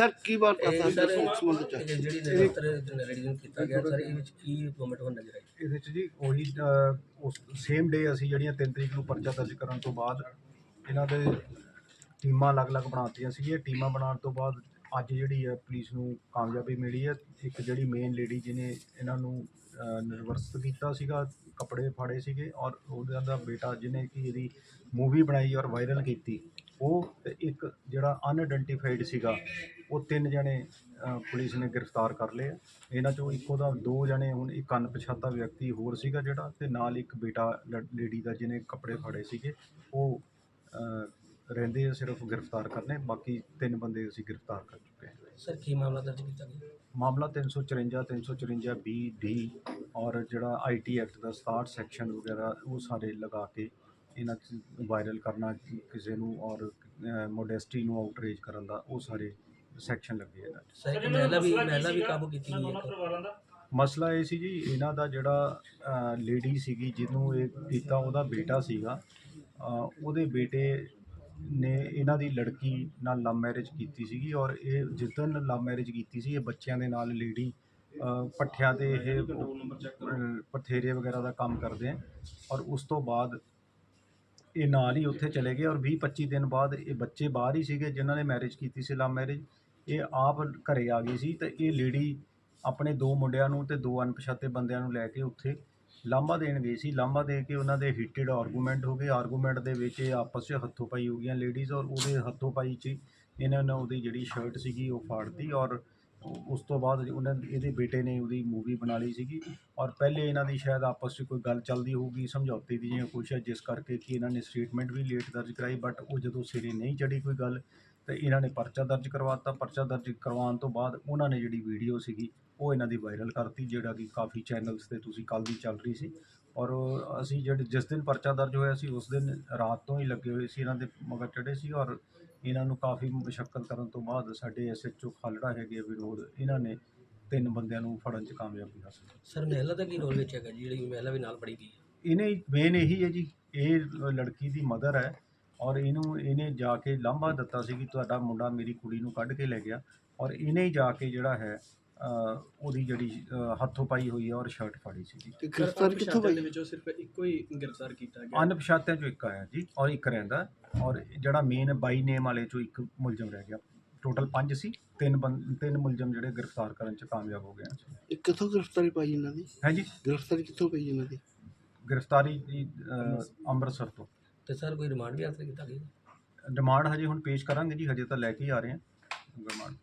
Sir ਕੀ ਵਾਰਤਾ ਇਹ sir sir ਦੱਸੋ ਇਸ ਸੰਬੰਧ ਚ ਇਹ ਜਿਹੜੀ ਨਿਰੰਤਰ ਜਨਰੇਸ਼ਨ ਕੀਤਾ ਗਿਆ ਸਰ ਇਹ ਵਿੱਚ ਕੀ ਇੰਪਰੂਵਮੈਂਟ ਹੋਣ ਨਜ਼ਰ ਆਈ? ਇਹਦੇ ਚ ਜੀ ਉਹੀ ਅ, ਉਸ ਸੇਮ ਡੇ ਅਸੀਂ ਜਿਹੜੀਆਂ 3 ਤਰੀਕ ਨੂੰ ਪਰਚਾ ਦਰਜ ਕਰਨ ਤੋਂ ਬਾਅਦ ਇਹਨਾਂ ਦੇ ਟੀਮਾਂ ਅਲੱਗ-ਅਲੱਗ ਬਣਾਤੀਆਂ ਸੀਗੀਆਂ। ਟੀਮਾਂ ਬਣਾਉਣ ਤੋਂ ਬਾਅਦ ਅੱਜ ਜਿਹੜੀ ਹੈ ਪੁਲਿਸ ਨੂੰ ਕਾਮਯਾਬੀ ਮਿਲੀ ਹੈ। ਇੱਕ ਜਿਹੜੀ ਮੇਨ ਲੇਡੀ ਜਿਹਨੇ ਇਹਨਾਂ ਨੂੰ ਅ, ਨਿਰਵਸਤ ਕੀਤਾ ਸੀਗਾ ਕੱਪੜੇ ਫਾੜੇ ਸੀਗੇ ਔਰ ਉਹਦਾ ਦਾ ਬੇਟਾ ਜਿਹਨੇ ਕਿ ਇਹਦੀ ਮੂਵੀ ਬਣਾਈ ਔਰ ਵਾਇਰਲ ਕੀਤੀ। ਉਹ ਤੇ ਇੱਕ ਜਿਹੜਾ ਅਨਆਇਡੈਂਟੀਫਾਈਡ ਸੀਗਾ ਉਹ ਤਿੰਨ ਜਣੇ ਪੁਲਿਸ ਨੇ ਗ੍ਰਿਫਤਾਰ ਕਰ ਲਏ ਆ ਇਹਨਾਂ ਚੋਂ ਇੱਕੋ ਦਾ ਦੋ ਜਣੇ ਹੁਣ ਇੱਕ ਅਣਪਛਾਤਾ ਵਿਅਕਤੀ ਹੋਰ ਸੀਗਾ ਜਿਹੜਾ ਤੇ ਨਾਲ ਇੱਕ ਬੇਟਾ ਲੇਡੀ ਦਾ ਜਿਹਨੇ ਕੱਪੜੇ ਫਾੜੇ ਸੀਗੇ। ਉਹ ਅ, ਰਹਿੰਦੇ ਆ ਸਿਰਫ ਗ੍ਰਿਫਤਾਰ ਕਰਨੇ ਬਾਕੀ ਤਿੰਨ ਬੰਦੇ ਅਸੀਂ ਗ੍ਰਿਫਤਾਰ ਕਰ ਚੁੱਕੇ ਹਾਂ। ਸਰ ਕੀ ਮਾਮਲਾ ਦਰਜ ਕੀਤਾ ਗਿਆ? ਮਾਮਲਾ 354 354 ਬੀ ਡੀ ਔਰ ਜਿਹੜਾ ਆਈਟੀ ਐਕਟ ਦਾ 67 ਸੈਕਸ਼ਨ ਵਗੈਰਾ ਉਹ ਸਾਰੇ ਲਗਾ ਕੇ ਇਹਨਾਂ 'ਚ ਵਾਇਰਲ ਕਰਨਾ ਕਿਸੇ ਨੂੰ ਔਰ ਮੋਡੈਸਟੀ ਨੂੰ ਆਊਟਰੇਜ ਕਰਨ ਦਾ ਉਹ ਸਾਰੇ ਸੈਕਸ਼ਨ ਲੱਗੇ ਇਹਨਾਂ 'ਚ। ਸਰ ਇੱਕ ਮਹਿਲਾ ਵੀ ਮਹਿਲਾ ਵੀ ਕਾਬੂ ਕੀਤੀ ਗਈ ਹੈ ਮਸਲਾ ਇਹ ਸੀ ਜੀ ਇਹਨਾਂ ਦਾ ਜਿਹੜਾ ਲੇਡੀ ਸੀਗੀ ਜਿਹਨੂੰ ਇਹ ਕੀਤਾ ਉਹਦਾ ਬੇਟਾ ਸੀਗਾ ਉਹਦੇ ਬੇਟੇ ਨੇ ਇਹਨਾਂ ਦੀ ਲੜਕੀ ਨਾਲ ਲਵ ਮੈਰਿਜ ਕੀਤੀ ਸੀਗੀ ਔਰ ਇਹ ਜਿੱਦਣ ਲਵ ਮੈਰਿਜ ਕੀਤੀ ਸੀ ਇਹ ਬੱਚਿਆਂ ਦੇ ਨਾਲ ਲੇਡੀ ਪੱਠਿਆਂ ਤੇ ਇਹ ਪਥੇਰੇ ਵਗੈਰਾ ਦਾ ਕੰਮ ਕਰਦੇ ਆ ਔਰ ਉਸ ਤੋਂ ਬਾਅਦ ਇਹ ਨਾਲ ਹੀ ਉੱਥੇ ਚਲੇ ਗਏ ਔਰ 20 25 ਦਿਨ ਬਾਅਦ ਇਹ ਬੱਚੇ ਬਾਹਰ ਹੀ ਸੀਗੇ ਜਿਨ੍ਹਾਂ ਨੇ ਮੈਰਿਜ ਕੀਤੀ ਸੀ ਲਵ ਮੈਰਿਜ ਇਹ ਆਪ ਘਰੇ ਆ ਗਈ ਸੀ ਤੇ ਇਹ ਲੇਡੀ ਆਪਣੇ ਦੋ ਮੁੰਡਿਆਂ ਨੂੰ ਤੇ ਦੋ ਅਣਪਛਾਤੇ ਬੰਦਿਆਂ ਨੂੰ ਲੈ ਕੇ ਉੱਥੇ ਲਾਂਭਾ ਦੇਣ ਗਈ ਸੀ। ਲਾਂਭਾ ਦੇ ਕੇ ਉਹਨਾਂ ਦੇ ਹੀਟਡ ਆਰਗੂਮੈਂਟ ਹੋ ਗਏ। ਆਰਗੂਮੈਂਟ ਦੇ ਵਿੱਚ ਇਹ ਆਪਸ 'ਚ ਹੱਥੋਂ ਪਾਈ ਹੋ ਗਈਆਂ ਲੇਡੀਜ਼ ਔਰ ਉਹਦੇ ਹੱਥੋਂ ਪਾਈ 'ਚ ਇਹਨਾਂ ਨੇ ਉਹਦੀ ਜਿਹੜੀ ਸ਼ਰਟ ਸੀਗੀ ਉਹ ਫਾੜਤੀ ਔਰ ਉਸ ਤੋਂ ਬਾਅਦ ਉਹਨਾਂ ਇਹਦੇ ਬੇਟੇ ਨੇ ਉਹਦੀ ਮੂਵੀ ਬਣਾ ਲਈ ਸੀਗੀ ਔਰ ਪਹਿਲੇ ਇਹਨਾਂ ਦੀ ਸ਼ਾਇਦ ਆਪਸ 'ਚ ਕੋਈ ਗੱਲ ਚੱਲਦੀ ਹੋਊਗੀ, ਸਮਝੌਤੇ ਦੀ ਜਾਂ ਕੁਛ ਹੈ, ਜਿਸ ਕਰਕੇ ਕਿ ਇਹਨਾਂ ਨੇ ਸਟੇਟਮੈਂਟ ਵੀ ਲੇਟ ਦਰਜ ਕਰਾਈ ਬਟ ਉਹ ਜਦੋਂ ਸਿਰੇ ਨਹੀਂ ਚੜੀ ਕੋਈ ਗੱਲ, ਤੇ ਇਹਨਾਂ ਨੇ ਪਰਚਾ ਦਰਜ ਕਰਵਾਤਾ। ਪਰਚਾ ਦਰਜ ਕਰਵਾਉਣ ਤੋਂ ਬਾਅਦ ਉਹਨਾਂ ਨੇ ਜਿਹੜੀ ਵੀਡੀਓ ਸੀਗੀ, ਉਹ ਇਹਨਾਂ ਦੀ ਵਾਇਰਲ ਕਰਤੀ, ਜਿਹੜਾ ਕਿ ਕਾਫੀ ਚੈਨਲਸ ਤੇ ਤੁਸੀਂ ਕੱਲ੍ਹ ਦੀ ਚੱਲ ਰਹੀ ਸੀ। ਔਰ ਅਸੀਂ ਜਿਹੜੇ ਜਿਸ ਦਿਨ ਪਰਚਾ ਦਰਜ ਹੋਇਆ ਸੀ, ਉਸ ਦਿਨ ਰਾਤ ਤੋਂ ਹੀ ਲੱਗੇ ਹੋਏ ਸੀ, ਇਹਨਾਂ ਦੇ ਮਗਰ ਚੜੇ ਸੀ ਔਰ ਇਹਨਾਂ ਨੂੰ ਕਾਫੀ ਮੁਸ਼ੱਕਲ ਕਰਨ ਤੋਂ ਬਾਅਦ ਸਾਡੇ ਐਸਐਚਓ ਖਾਲੜਾ ਹੈਗੇ ਵਿਨੋਦ ਇਹਨਾਂ ਨੇ ਤਿੰਨ ਬੰਦਿਆਂ ਨੂੰ ਫੜਨ 'ਚ ਕਾਮਯਾਬੀ ਹਾਸਲ ਕੀਤੀ। ਸਰ ਮਹਿਲਾ ਦਾ ਕੀ ਰੋਲ ਵਿੱਚ ਹੈਗਾ ਜੀ? ਜਿਹੜੀ ਮਹਿਲਾ ਵੀ ਨਾਲ ਫੜੀ ਗਈ ਹੈ। ਇਹਨੇ ਮੇਨ ਇਹੀ ਹੈ ਜੀ ਇਹ ਲੜਕੀ ਦੀ ਮਦਰ ਹੈ ਔਰ ਇਹਨੂੰ ਇਹਨੇ ਜਾ ਕੇ ਲਾਂਭਾ ਦਿੱਤਾ ਸੀ ਕਿ ਤੁਹਾਡਾ ਮੁੰਡਾ ਮੇਰੀ ਕੁੜੀ ਨੂੰ ਕੱਢ ਕੇ ਲੈ ਗਿਆ ਔਰ ਇਹਨੇ ਹੀ ਜਾ ਕੇ ਜਿਹੜਾ ਹੈ ਉਹਦੀ ਜਿਹੜੀ ਹੱਥੋਂ ਪਾਈ ਹੋਈ ਹੈ ਔਰ ਸ਼ਰਟ ਫਾੜੀ ਸੀ ਜੀ। ਤੇ ਗ੍ਰਿਫਤਾਰ ਕਿੱਥੋਂ ਦੇ ਭਾਈ ਵਿੱਚੋਂ ਸਿਰਫ ਇੱਕੋ ਹੀ ਗ੍ਰਿਫਤਾਰ ਕੀਤਾ ਗਿਆ। ਅਣਪਛਾਤਿਆਂ ਚੋਂ ਇੱਕ ਆਇਆ ਜੀ ਔਰ ਇੱਕ ਰਹਿੰਦਾ। ਔਰ ਜਿਹੜਾ ਮੇਨ ਬਾਈ ਨੇਮ ਵਾਲੇ ਚੋਂ ਇੱਕ ਮੁਲਜ਼ਮ ਰਹਿ ਗਿਆ। ਟੋਟਲ ਪੰਜ ਸੀ ਤਿੰਨ ਬੰ- ਤਿੰਨ ਮੁਲਜ਼ਮ ਜਿਹੜੇ ਗ੍ਰਿਫਤਾਰ ਕਰਨ 'ਚ ਕਾਮਯਾਬ ਹੋ ਗਏ ਹਨ। ਇਹ ਕਿੱਥੋਂ ਗ੍ਰਿਫਤਾਰੀ ਪਾਈ ਇਹਨਾਂ ਦੀ? ਹੈ ਜੀ? ਗ੍ਰਿਫਤਾਰੀ ਕਿੱਥੋਂ ਪਈ ਇਹਨਾਂ ਦੀ? ਗ੍ਰਿਫਤਾਰੀ ਜੀ ਅ, ਅੰਮ੍ਰਿਤਸਰ ਤੋਂ। ਤੇ ਸਰ ਕੋਈ ਰਿਮਾਂਡ ਵੀ ਹਾਸਲ ਕੀਤਾ ਗਿਆ? ਡਿਮਾਂਡ ਹਜੇ ਹੁਣ ਪੇਸ਼ ਕਰਾਂਗੇ ਜੀ ਹਜੇ ਤਾਂ ਲੈ ਕੇ ਹੀ ਆ ਰਹੇ ਹਾਂ। ਰਿਮਾਂਡ।